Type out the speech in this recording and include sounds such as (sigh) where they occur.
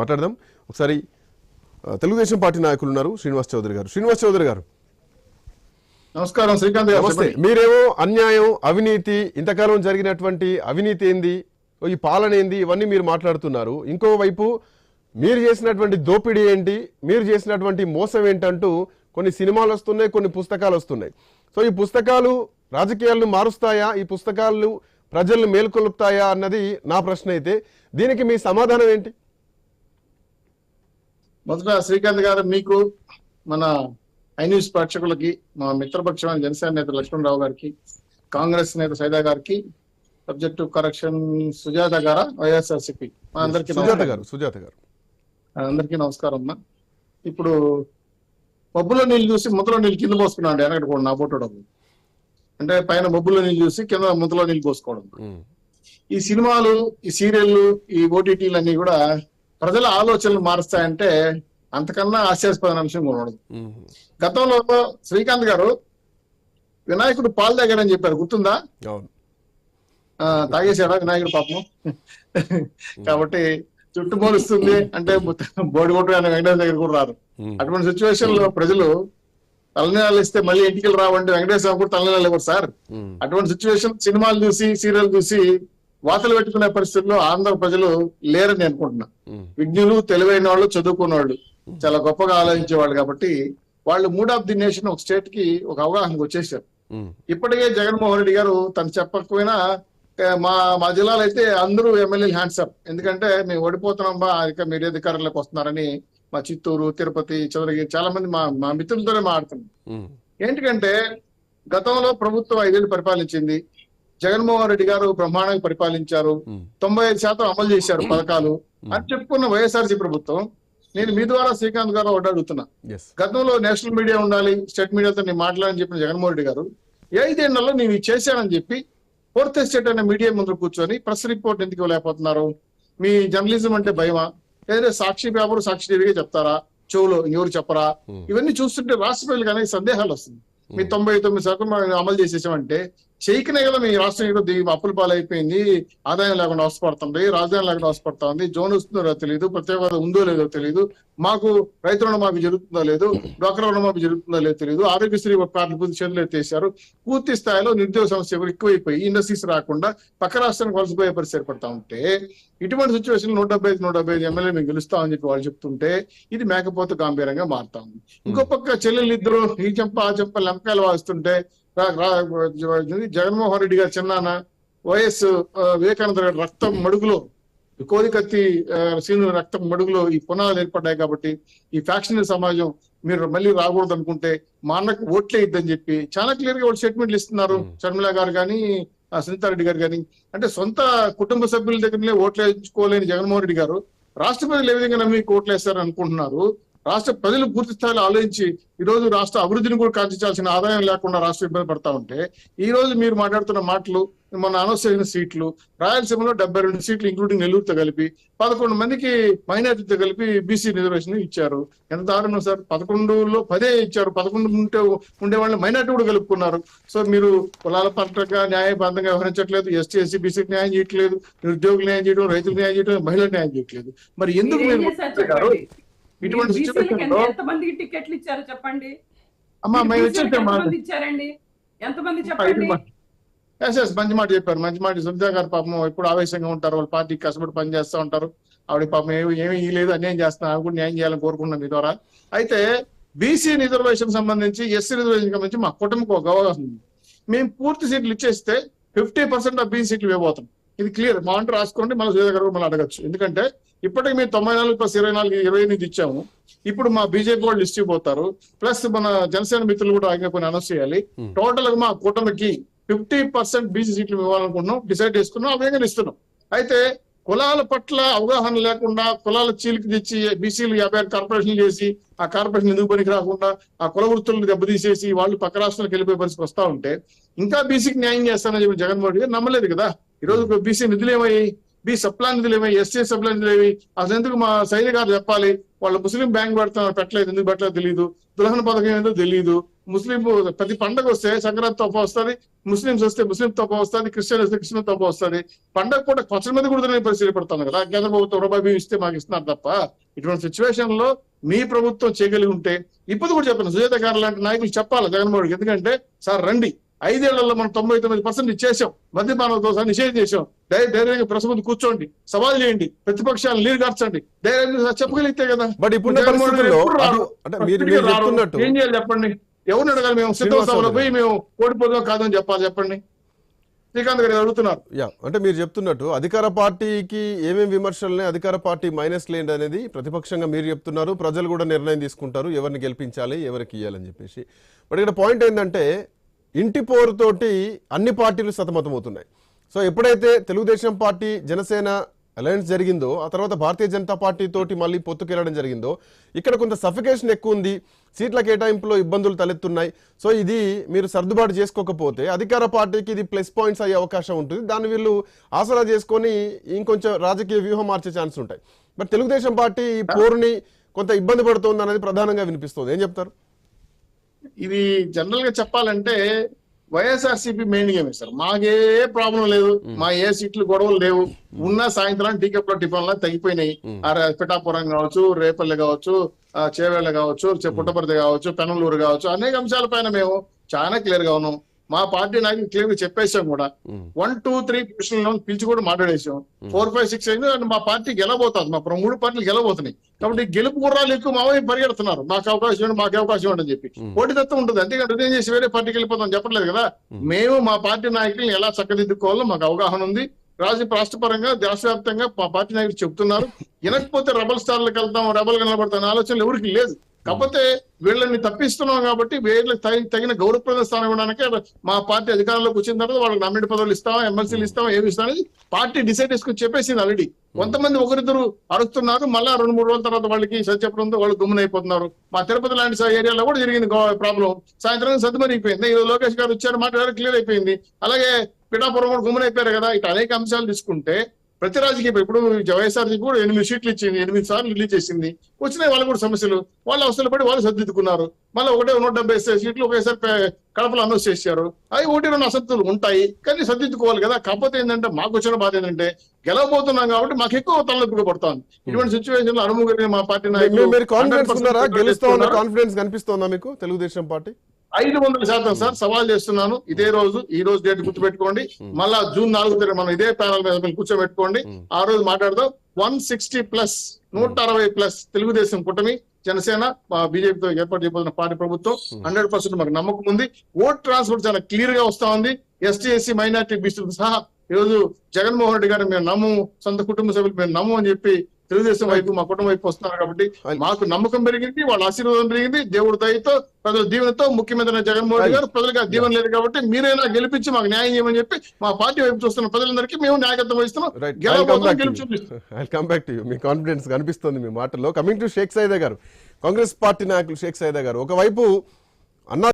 మాట్లాడదాం. ఒకసారి తెలుగుదేశం పార్టీ నాయకులు ఉన్నారు శ్రీనివాస్ చౌదరి గారు. శ్రీనివాస్ చౌదరి గారు. నమస్కారం శ్రీకాంత్ గారు నమస్తే. మీరేమో అన్యాయం అవినీతి ఇంతకాలం జరిగినటువంటి అవినీతి ఏంది ఈ పాలన ఏంది ఇవన్నీ మీరు మాట్లాడుతున్నారు. ఇంకోవైపు మీరు చేసినటువంటి దోపిడీ ఏంటి మీరు చేసినటువంటి మోసం ఏంటంటూ కొన్ని సినిమాలు వస్తున్నాయి కొన్ని పుస్తకాలు వస్తున్నాయి. సో ఈ పుస్తకాలు రాజకీయాలను మారుస్తాయా ఈ పుస్తకాలు ప్రజలను మేల్కొల్పుతాయా అన్నది నా ప్రశ్న అయితే దీనికి మీ సమాధానం ఏంటి? మొదట శ్రీకాంత్ గారు మీకు మన ఐ న్యూస్ ప్రేక్షకులకి మా మిత్రపక్షమైన జనసేన నేత లక్ష్మణరావు గారికి కాంగ్రెస్ నేత సైదా గారికి సబ్జెక్టు కరెక్షన్ సుజాత గారా వైఎస్ఆర్సిపి? మా అందరికీ సుజాత నమస్కారం. గారు సుజాత గారు. అందరికీ నమస్కారం అమ్మా. ఇప్పుడు మబ్బులో నీళ్ళు చూసి ముద్దలో నీళ్ళు కింద పోసుకున్నాడు వెనకటి కూడా నా బొట్టు డబ్బు అంటే పైన మబ్బులో నీళ్ళు చూసి కింద ముద్దలో నీళ్ళు పోసుకోవడం. ఈ సినిమాలు ఈ సీరియళ్ళు ఈ ఓటీటీలు అన్ని కూడా ప్రజల ఆలోచనలు మారుస్తాయంటే అంతకన్నా హాస్యాస్పదమైన అంశం కూడా ఉండదు. గతంలో శ్రీకాంత్ గారు వినాయకుడు పాలు తాగాడని చెప్పారు గుర్తుందా? తాగేశాడా వినాయకుడు పాపం కాబట్టి చుట్టు మోలుస్తుంది అంటే బోడి కొట్టు ఆయన వెంకటేశ్వర దగ్గర కూడా రారు అటువంటి సిచ్యువేషన్లో ప్రజలు తలనీళ్ళు ఇస్తే మళ్ళీ ఇంటికి రావంటే వెంకటేశ్వర కూడా తలనీళ్ళు ఇవ్వరు సార్. అటువంటి సిచ్యువేషన్ సినిమాలు చూసి సీరియల్ చూసి వాతలు పెట్టుకునే పరిస్థితుల్లో ఆంధ్ర ప్రజలు లేరని అనుకుంటున్నా. విజ్ఞులు తెలివైన వాళ్ళు చదువుకున్న వాళ్ళు చాలా గొప్పగా ఆలోచించే వాళ్ళు కాబట్టి వాళ్ళు మూడ్ ఆఫ్ ది నేషన్ ఒక స్టేట్కి ఒక అవగాహనకు వచ్చేసారు ఇప్పటికే జగన్మోహన్ రెడ్డి గారు తను చెప్పకపోయినా మా మా జిల్లాలో అయితే అందరూ ఎమ్మెల్యేలు హ్యాండ్స్ అప్ ఎందుకంటే మేము ఓడిపోతున్నాం బా ఇక మీరు అధికారంలోకి వస్తున్నారని మా చిత్తూరు తిరుపతి చంద్రగిరి చాలా మంది మా మా మిత్రులతోనే మాట్లాడుతున్నాం. ఉమ్, ఏంటికంటే గతంలో ప్రభుత్వం ఐదేళ్ళు పరిపాలించింది. జగన్మోహన్ రెడ్డి గారు బ్రహ్మాండంగా పరిపాలించారు. తొంభై ఐదు శాతం అమలు చేశారు పథకాలు. అని చెప్పుకున్న వైఎస్ఆర్సీ ప్రభుత్వం నేను మీ ద్వారా శ్రీకాంత్ గారు ఒకటి అడుగుతున్నా. గతంలో నేషనల్ మీడియా ఉండాలి స్టేట్ మీడియాతో నేను మాట్లాడని చెప్పిన జగన్మోహన్ రెడ్డి గారు ఐదేళ్ళలో నేను ఇది చేశానని చెప్పి ఫోర్త్ ఎస్టేట్ అనే మీడియా ముందు కూర్చొని ప్రెస్ రిపోర్ట్ ఎందుకు ఇవ్వలేకపోతున్నారు? మీ జర్నలిజం అంటే భయమా? లేదా సాక్షి పేపర్ సాక్షి టీవీగా చెప్తారా? చెవులో ఎవరు చెప్పరా. ఇవన్నీ చూస్తుంటే రాష్ట్ర ప్రజలకు అనేక సందేహాలు వస్తుంది మీ తొంభై తొమ్మిది శాతం అమలు చేసేసామంటే చేయకనే కదా మీ రాష్ట్రం ఈరోజు ఈ అప్పుల పాలైపోయింది ఆదాయం లేకుండా అవసరపడుతుంది రాజధాని లేకుండా అవసరపడతా ఉంది జోన్ వస్తుందో తెలియదు ప్రత్యేక ఉందో లేదో తెలియదు మాకు రైతు రుణమాఫీ జరుగుతుందో లేదు డ్వాక్రా రుణమాఫీ జరుగుతుందో లేదో తెలియదు ఆరోగ్యశ్రీ కార్డు పూర్తి చేతులు ఎత్తేసారు పూర్తి స్థాయిలో నిరుద్యోగ సమస్య ఎక్కువైపోయి ఇండస్ట్రీస్ రాకుండా పక్క రాష్ట్రానికి వలసపోయే పరిస్థితి ఏర్పడతా ఉంటే ఇటువంటి సిచ్యువేషన్ నూట డెబ్బై ఐదు నూట డెబ్బై ఐదు ఎమ్మెల్యే మేము గెలుస్తామని చెప్పి వాళ్ళు చెప్తుంటే ఇది మేకపోతే గంభీరంగా మారుతా ఉంది. ఇంకో పక్క చెల్లెలు ఇద్దరు ఈ చెంప ఆ చెంప లంకాయలు వాస్తుంటే జగన్మోహన్ రెడ్డి గారు చిన్నాన వైఎస్ వివేకానంద గారి రక్తం మడుగులో కోరికత్తి సీను రక్తం మడుగులో ఈ పునాదులు ఏర్పడ్డాయి కాబట్టి ఈ ఫ్యాక్షన్ సమాజం మీరు మళ్ళీ రాకూడదు అనుకుంటే మా అన్నకు ఓట్లే ఇద్దని చెప్పి చాలా క్లియర్గా వాళ్ళు స్టేట్మెంట్లు ఇస్తున్నారు. షర్మిల గారు కానీ సునీతారెడ్డి గారు కానీ అంటే సొంత కుటుంబ సభ్యుల దగ్గరనే ఓట్లు వేయించుకోలేని జగన్మోహన్ రెడ్డి గారు రాష్ట్ర ప్రజలు ఏ విధంగా నమ్మి ఓట్లు వేస్తారని అనుకుంటున్నారు. రాష్ట్ర ప్రజలు పూర్తి స్థాయిలో ఆలోచించి ఈ రోజు రాష్ట్ర అభివృద్ధిని కూడా కాల్చించాల్సిన ఆదాయం లేకుండా రాష్ట్రం ఇబ్బంది పడతా ఉంటే ఈ రోజు మీరు మాట్లాడుతున్న మాటలు మన అనౌన్స్ చేసిన సీట్లు రాయలసీమలో డెబ్బై రెండు సీట్లు ఇంక్లూడింగ్ నెల్లూరుతో కలిపి పదకొండు మందికి మైనారిటీతో కలిపి బీసీ రిజర్వేషన్ ఇచ్చారు. ఎంత దారుణం సార్? పదకొండులో పదే ఇచ్చారు. పదకొండు ఉంటే ఉండే వాళ్ళని మైనారిటీ కూడా కలుపుకున్నారు. సో మీరు కులాల పరంగా న్యాయబద్ధంగా వ్యవహరించట్లేదు. ఎస్టీ ఎస్సీ బీసీకి న్యాయం చేయట్లేదు. నిరుద్యోగులు న్యాయం చేయడం రైతులకు న్యాయం చేయడం మహిళలకు న్యాయం చేయట్లేదు. మరి ఎందుకు మీరేం మీరు చేశారు గారు చెప్పండి. ఇటువంటి మీరు సిచ్యువేషన్ బీసీలకి లో ఎంత మందికి టికెట్లు ఇచ్చారు చెప్పండి. అమ్మా మేము ఇచ్చారండి? ఎంతమంది చెప్పండి? ఎస్ ఎస్ మంచి మాట చెప్పారు. మంచి మాట. సునీత గారు పాపం ఎప్పుడు ఆవేశంగా ఉంటారు. వాళ్ళ పార్టీకి కష్టపడి పని చేస్తూ ఉంటారు. ఆవిడ పాపం ఏమి ఏమి ఇయ్యలేదు. అన్యాయం చేస్తున్నారు. ఆవిడ కూడా న్యాయం చేయాలని కోరుకుంటున్నాం మీ ద్వారా. అయితే బీసీ రిజర్వేషన్ సంబంధించి ఎస్సీ రిజర్వేషన్ సంబంధించి మా కుటుంబకు ఒక ఉంది. మేము పూర్తి సీట్లు ఇచ్చేస్తే ఫిఫ్టీ పర్సెంట్ ఆఫ్ బీసీ సీట్లు ఇవ్వబోతాం ఇది క్లియర్ మా అంటే రాసుకోండి మళ్ళీ సుజాత గారు మళ్ళీ అడగచ్చు. ఎందుకంటే ఇప్పటికి మేము తొంభై నాలుగు ప్లస్ ఇరవై నాలుగు ఇరవై ఎనిమిది ఇచ్చాము. ఇప్పుడు మా బీజేపీ వాళ్ళు లిస్ట్ ఇవ్వబోతారు. ప్లస్ మన జనసేన మిత్రులు కూడా ఆగిపోయి అనౌన్స్ చేయాలి. Hmm. టోటల్గా మా కూటమికి ఫిఫ్టీ పర్సెంట్ బీసీ సీట్లు ఇవ్వాలనుకుంటున్నాం డిసైడ్ చేసుకున్నాం ఆ విధంగా ఇస్తున్నాం. అయితే కులాల పట్ల అవగాహన లేకుండా కులాల చీలికి తెచ్చి బీసీలు యాభై ఆరు కార్పొరేషన్లు చేసి ఆ కార్పొరేషన్ ఎందుకు పనికి రాకుండా ఆ కుల వృత్తులను దెబ్బతీసేసి వాళ్ళు పక్క రాష్ట్రాలకు వెళ్ళిపోయే పరిస్థితి వస్తా ఉంటే ఇంకా బీసీకి న్యాయం చేస్తానని చెప్పి జగన్మోహన్ రెడ్డి గారు నమ్మలేదు కదా. ఈ రోజు బీసీ నిధులు ఏమయ్యాయి? బి సప్లా నిధులు ఏమి ఎస్సీ సప్లా నిధులు ఏమి అసలు ఎందుకు మా శైలి గారు చెప్పాలి? వాళ్ళు ముస్లిం బ్యాంక్ పెడతాం పెట్టలేదు. ఎందుకు పెట్టలేదు తెలియదు దులహన పథకం ఏందో తెలియదు ముస్లిం ప్రతి పండగ వస్తే సంక్రాంతి తప్ప వస్తుంది ముస్లింస్ వస్తే ముస్లిం తప్ప వస్తుంది క్రిస్టియన్ వస్తే క్రిస్టియన్ తోప వస్తుంది. పండగ కూడా పచ్చడి మీద కూడా తినే పరిస్థితి పడుతుంది కదా? కేంద్ర ప్రభుత్వం రూపాయి ఇస్తే మాకు ఇస్తున్నారు తప్ప ఇటువంటి సిచ్యువేషన్లో మీ ప్రభుత్వం చేయగలిగి ఉంటే ఇప్పుడు కూడా చెప్పాను సుజాత గారు లాంటి నాయకులు చెప్పాలి జగన్మోహన్ ఎందుకంటే సార్ రండి ఐదేళ్ళలో మనం తొంభై తొమ్మిది పర్సెంట్ ఇచ్చేసాం. మద్యపానంతో సహా నిషేధం చేసాం ధైర్యంగా ప్రెస్ ముందు కూర్చోండి. సవాల్ చేయండి. ప్రతిపక్షాలు నీరు కార్చండి ధైర్యంగా చెప్పగలిగితే కదా బట్. చెప్తున్నట్టు. ఏం చేయాలి చెప్పండి? ఎవరిని అడగాలి మేము? సిద్ధోత్సవంలో గారు. పోయి మేము ఓడిపోదాం కాదని చెప్పాలి చెప్పండి. శ్రీకాంత్ గారు అడుగుతున్నారు. యా అంటే మీరు చెప్తున్నట్టు అధికార పార్టీకి ఏమేమి విమర్శలని అధికార పార్టీ మైనస్ లేండి అనేది ప్రతిపక్షంగా మీరు చెప్తున్నారు. ప్రజలు కూడా నిర్ణయం తీసుకుంటారు. ఎవరిని గెలిపించాలి? ఎవరికి ఇవ్వాలని చెప్పేసి. బట్ ఇక్కడ పాయింట్ ఏంటంటే ఇంటి పోరుతోటి అన్ని పార్టీలు సతమతమవుతున్నాయి. సో ఎప్పుడైతే తెలుగుదేశం పార్టీ జనసేన అలయన్స్ జరిగిందో ఆ తర్వాత భారతీయ జనతా పార్టీ తోటి మళ్ళీ పొత్తుకెళ్ళడం జరిగిందో ఇక్కడ కొంత సఫికేషన్ ఎక్కువ ఉంది. సీట్ల కేటాయింపులో ఇబ్బందులు తలెత్తున్నాయి. సో ఇది మీరు సర్దుబాటు చేసుకోకపోతే అధికార పార్టీకి ఇది ప్లస్ పాయింట్స్ అయ్యే అవకాశం ఉంటుంది. దాన్ని వీళ్ళు ఆసరా చేసుకొని ఇంకొంచెం రాజకీయ వ్యూహం మార్చే ఛాన్స్ ఉంటాయి బట్ తెలుగుదేశం పార్టీ ఈ పోరుని కొంత ఇబ్బంది పడుతోంది అనేది ప్రధానంగా వినిపిస్తుంది. ఏం చెప్తారు? ఇది జనరల్గా చెప్పాలంటే వైఎస్ఆర్సీపీ మెయిన్ గేమ్ సార్. మాకే ప్రాబ్లం లేదు. మా ఏ సీట్లు గొడవలు లేవు. ఉన్న సాయంత్రం టీకప్లో టిఫిన్ లా తగ్గిపోయినాయి పిఠాపురం కావచ్చు రేపల్లి కావచ్చు చేవేళ్ళ కావచ్చు పుట్టపర్తి కావచ్చు పెనలూరు కావచ్చు అనేక అంశాలపైన మేము చాలా క్లియర్గా ఉన్నాం. మా పార్టీ నాయకులు క్లియర్ చెప్పేసాం కూడా. వన్ టూ త్రీ పొజిషన్ పిలిచి కూడా మాట్లాడేసాం ఫోర్ ఫైవ్ సిక్స్ అయింది అండ్ మా పార్టీ గెలబోతుంది మా మూడు పార్టీలు గెలబోతున్నాయి కాబట్టి గెలుపు గుర్రాలు ఎక్కువ మా వైపు పరిగెడుతున్నారు. మాకు అవకాశం ఇవ్వండి మాకు అవకాశం ఇవ్వండి అని చెప్పి. పోటీతత్వం ఉంటుంది. అంతేగాని రిజైన్ చేసి వేరే పార్టీకి వెళ్ళిపోతాం చెప్పట్లేదు కదా. మేము. మా పార్టీ నాయకుల్ని ఎలా చక్కదిద్దుకోవాలో మాకు అవగాహన ఉంది. రాజు రాష్ట్ర పరంగా దేశవ్యాప్తంగా మా పార్టీ నాయకులు చెప్తున్నారు. (laughs) వినకపోతే రెబల్ స్టార్లకు వెళ్తాం రెబల్ నిలబడతాం అనే ఆలోచనలు ఎవరికి లేదు. కాకపోతే వీళ్ళని తప్పిస్తున్నాం కాబట్టి వీళ్ళకి తగిన తగిన గౌరవప్రద స్థానం ఇవ్వడానికి మా పార్టీ అధికారంలోకి వచ్చిన తర్వాత వాళ్ళకి నామినేట్ పదవులు ఇస్తాం ఎమ్మెల్సీలు ఇస్తాం ఏమి ఇస్తాం అనేది పార్టీ డిసైడ్ చేసుకుని చెప్పేసింది ఆల్రెడీ కొంతమంది ఒకరిద్దరు అరుస్తున్నారు మళ్ళా రెండు మూడు రోజుల తర్వాత వాళ్ళకి సత్యపురంతో వాళ్ళు గుమ్మన అయిపోతున్నారు. మా తిరుపతి లాంటి ఏరియాలో కూడా జరిగింది ప్రాబ్లం. సాయంత్రం సర్దుమరిగిపోయింది ఈ లోకేష్ గారు వచ్చారు మాట్లాడారు క్లియర్ అయిపోయింది. అలాగే పిఠాపురం కూడా గుమ్మన అయిపోయారు కదా. ఇట్లా అనేక అంశాలు తీసుకుంటే ప్రతి రాజకీయ ఇప్పుడు వైఎస్ఆర్సీపీ కూడా ఎనిమిది సీట్లు ఇచ్చింది ఎనిమిది సార్లు రిలీజ్ చేసింది. వచ్చినాయి వాళ్ళు కూడా సమస్యలు. వాళ్ళు అవసరం పడి వాళ్ళు సర్దిద్దుకున్నారు. మళ్ళీ ఒకటే నూట డెబ్బై సీట్లు ఒకేసారి కడపలో అనౌన్స్ చేశారు. అవి ఒకటి రెండు అసంతులు ఉంటాయి. కానీ సర్దిద్దుకోవాలి కదా. కాకపోతే ఏంటంటే మాకు వచ్చిన బాధ ఏంటంటే గెలవబోతున్నాం కాబట్టి మాకు ఎక్కువ తలనొప్పిగా పడుతుంది. ఇటువంటి సిచ్యువేషన్లో అనుమతి మా పార్టీ మీ- నాయకులు మీరు కాన్ఫిడెన్స్ 100% ఉన్నారా? గెలుస్తా ఉన్న చేస్తున్నారు. కాన్ఫిడెన్స్ కనిపిస్తోందా మీకు తెలుగుదేశం పార్టీ? ఐదు వందల శాతం సార్ సవాల్ చేస్తున్నాను. ఇదే రోజు ఈ రోజు డేట్ గుర్తుపెట్టుకోండి. మళ్ళా జూన్ నాలుగు తేదీ మనం ఇదే ప్యానల్ మీద కూర్చోబెట్టుకోండి. Hmm. ఆ రోజు మాట్లాడదాం. వన్ సిక్స్టీ ప్లస్ నూట అరవై ప్లస్ తెలుగుదేశం కూటమి జనసేన బీజేపీతో ఏర్పాటు చేయబోతున్న పార్టీ ప్రభుత్వం హండ్రెడ్ పర్సెంట్ మాకు నమ్మకం ఉంది. ఓట్ ట్రాన్స్ఫర్ చాలా క్లియర్గా వస్తా ఉంది. ఎస్టీ ఎస్సీ మైనార్టీ బీసీలతో సహా ఈరోజు జగన్మోహన్ రెడ్డి గారిని మేము నమ్ము సొంత కుటుంబ సభ్యులు మేము నమ్ము అని చెప్పి తెలుగుదేశం వైపు మా కుటుంబం వైపు వస్తున్నారు కాబట్టి మాకు నమ్మకం పెరిగింది వాళ్ళ ఆశీర్వాదం పెరిగింది దేవుడి దయతో ప్రజల దీవెనతో ముఖ్యమంత్రి జగన్మోహన్ రెడ్డి గారు ప్రజలకు దీవెన లేదు కాబట్టి మీరైనా గెలిపించి మాకు న్యాయం చేయమని చెప్పి మా పార్టీ వైపు చూస్తున్న ప్రజలందరికీ మేము నాయకత్వం వహిస్తున్నాం. (laughs) మీ కాన్ఫిడెన్స్ కనిపిస్తుంది మీ మాటల్లో. కమింగ్ టు షేక్ సైదా గారు. కాంగ్రెస్ పార్టీ నాయకులు షేక్ సైదా గారు. ఒకవైపు అన్నా